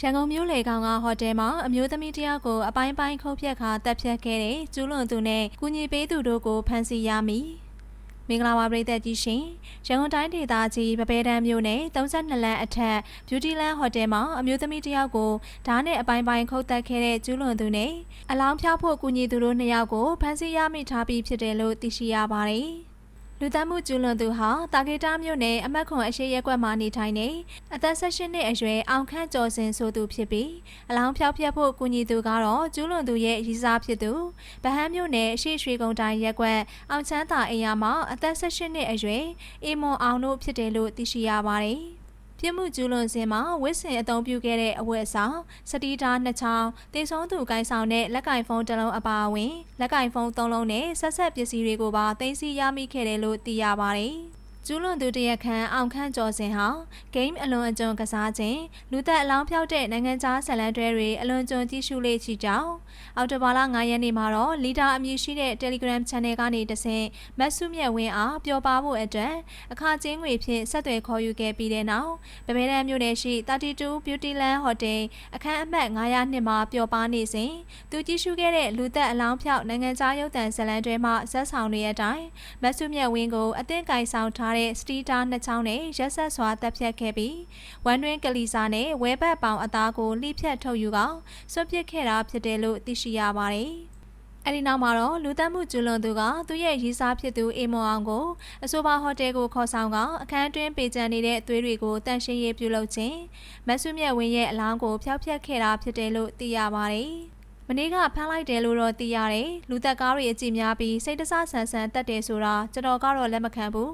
ရန်ကုန်မြို့လေကောင်ကဟိုတယ်မှာအမျိုးသမီးတစ်ယောက်ကိုအပိုင်းပိုင်းခုတ်ဖြတ်ခါတပ်ဖြတ်ခဲ့တဲ့ကျူးလွန်သူနဲ့ကူညီပေးသူတို့ကိုဖမ်းဆီးရမိမင်္ဂလာပါပရိသတ်ကြီးရှင်ရန်ကုန်တိုင်းဒေသကြီးပပဲတန်းမြို့နယ်32လမ်းအထက် Beauty Land Hotel မှာအမျိုးသမီးတစ်ယောက်ကိုဓာတ်နဲ့အပိုင်းပိုင်းခုတ်တက်ခဲ့တဲ့ကျူးလွန်သူနဲ့အလောင်းဖျောက်ဖို့ကူညီသူတို့နှစ်ယောက်ကိုဖမ်းဆီးရမိထားပြီးဖြစ်တယ်လို့သိရှိရပါတယ် လူသားမှုကျူးလွန်သူဟာတာဂေတာမြို့နယ်အမတ်ခွန်အရှိရက်ကွက်မှာနေထိုင်နေအသက်16နှစ်အရွယ်အောင်ခန့်ကျော်စင်ဆိုသူဖြစ်ပြီးအလောင်းဖျောက်ဖျက်ဖို့ကူညီသူကတော့ကျူးလွန်သူရဲ့ရည်စားဖြစ်သူဗဟန်းမြို့နယ်အရှိရွှေကုန်းတိုင်းရက်ကွက်အောင်ချမ်းသာအိမ်ယာမှာအသက်16နှစ်အရွယ်အေမွန်အောင်တို့ဖြစ်တယ်လို့သိရှိရပါတယ် ပြစ်မှုကျူးလွန်စဉ်မှာဝစ်စင်အသုံးပြုခဲ့တဲ့အဝတ်အစားစတီးတားနှစ်ချောင်းတေဆုံးသူကိုင်းဆောင်တဲ့လက်ကင်ဖုန်းတစ်လုံးအပါအဝင်လက်ကင်ဖုန်းသုံးလုံးနဲ့ဆက်ဆက်ပစ္စည်းတွေကိုပါသိမ်းဆည်းရမိခဲ့တယ်လို့သိရပါတယ်။ ကျူးလွန်သူတရက်ခန့်အောင်ခန့်ကျော်စင်ဟာဂိမ်းအလွန်အကျွံကစားခြင်းလူသက်အလောင်းဖြောက်တဲ့နိုင်ငံခြားဇလန်တွဲတွေအလွန်ကျွံကြည့်ရှုလေ့ရှိကြောင်းအော်တိုဘာလ9ရက်နေ့မှာတော့လီဒါအမည်ရှိတဲ့ Telegram Channel ကနေတဆင့်မတ်စုမြတ်ဝင်းအားပျော်ပါဖို့အတွက်အခကျင်းငွေဖြင့်ဆက်သွယ်ခေါ်ယူခဲ့ပြီးတဲ့နောက်ဗမဲတန်းမြို့နယ်ရှိ32 Beautyland Hotel အခန်းအမှတ်902မှာပျော်ပါနေစဉ်သူကြည့်ရှုခဲ့တဲ့လူသက်အလောင်းဖြောက်နိုင်ငံခြားရုပ်သံဇလန်တွဲမှဇက်ဆောင်တွေအတိုင်းမတ်စုမြတ်ဝင်းကိုအသင့်ကင်ဆောင်ထားတဲ့စတီတာနှစ်ချောင်းနဲ့ရက်ဆက်စွာတပ်ဖြတ်ခဲ့ပြီးဝမ်တွင်းကလီစာနဲ့ဝဲဘက်ပေါင်အသားကိုလှိဖြတ်ထုတ်ယူကောင်ဆွတ်ပစ်ခဲ့တာဖြစ်တယ်လို့သိရှိရပါတယ်။အဲဒီနောက်မှာတော့လူသက်မှုကျူးလွန်သူကသူ့ရဲ့ရီးစားဖြစ်သူအေမွန်အောင်ကိုအဆိုပါဟိုတယ်ကိုခေါ်ဆောင်ကအခန်းတွင်းပေကြံနေတဲ့အသွေးတွေကိုတန့်ရှင်းရေးပြုလုပ်ခြင်းမဆုမြတ်ဝင်းရဲ့အလောင်းကိုဖျောက်ဖျက်ခဲ့တာဖြစ်တယ်လို့သိရပါတယ်။မနေ့ကဖမ်းလိုက်တယ်လို့တော့သိရတယ်လူသက်ကားတွေအကြည့်များပြီးစိတ်တဆဆန်ဆန်တက်တယ်ဆိုတာကျွန်တော်ကတော့လက်မခံဘူး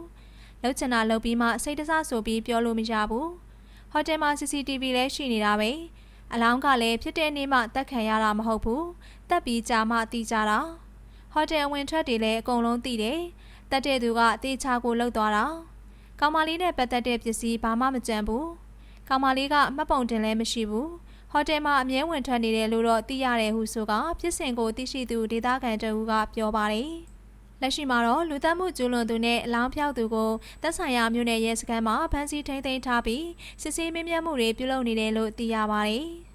လှုပ်ချင်တာလှုပ်ပြီးမှစိတ်တဆဆိုပြီးပြောလို့မရဘူးဟိုတယ်မှာ CCTV လည်းရှိနေတာပဲအလောင်းကလည်းဖြစ်တဲ့နေ့မှတက်ခံရတာမဟုတ်ဘူးတက်ပြီးကြာမှတီးကြတာဟိုတယ်ဝင်ထွက်တွေလည်းအကုန်လုံးသိတယ်တက်တဲ့သူကတေချာကိုလှုပ်သွားတာကောင်မလေးနဲ့ပတ်သက်တဲ့ပစ္စည်းဘာမှမကြံဘူးကောင်မလေးကမှတ်ပုံတင်လည်းမရှိဘူးဟိုတယ်မှာအမြဲဝင်ထွက်နေတယ်လို့တော့သိရတယ်ဟုဆိုကဖြစ်စဉ်ကိုသိရှိသူဒေသခံတအူးကပြောပါတယ် လက်ရှိမှာတော့လူသတ်မှုကျူးလွန်သူနဲ့အလောင်းဖြောက်သူကိုတပ်ဆိုင်ရာမြို့နယ်ရဲစခန်းမှာဖမ်းဆီးထိန်းသိမ်းထားပြီးစစ်ဆေးမင်းမြတ်မှုတွေပြုလုပ်နေတယ်လို့သိရပါတယ်။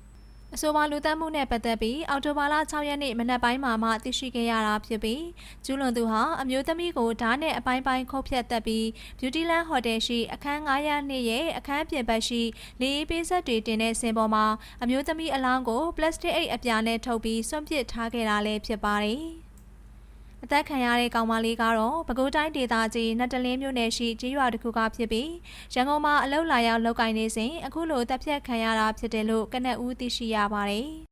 အဆိုပါလူသတ်မှုနဲ့ပတ်သက်ပြီးအော်တိုဘာလ6ရက်နေ့မနက်ပိုင်းမှာမှသိရှိခဲ့ရတာဖြစ်ပြီးကျူးလွန်သူဟာအမျိုးသမီးကိုဓာတ်နဲ့အပိုင်းပိုင်းခုတ်ဖြတ်တက်ပြီး Beautyland Hotel ရှိအခန်း902ရဲ့အခန်းပြင်ဘက်ရှိလေအေးပေးဆက်တွေတင်တဲ့စင်ပေါ်မှာအမျိုးသမီးအလောင်းကိုပလတ်စတစ်အိတ်အပြာနဲ့ထုတ်ပြီးဆွန့်ပစ်ထားခဲ့တာလည်းဖြစ်ပါတယ်။ အသက်ခံရတဲ့ကောင်မလေးကတော့ပဲခူးတိုင်းဒေသကြီးနတ်တလင်းမြို့နယ်ရှိကြေးရွာတစ်ခုကဖြစ်ပြီးရန်ကုန်မှာအလုပ်လာရောက်လုပ်ကိုင်နေစဉ်အခုလိုတပ်ဖြတ်ခံရတာဖြစ်တယ်လို့ကနက်ဦးသိရှိရပါတယ်။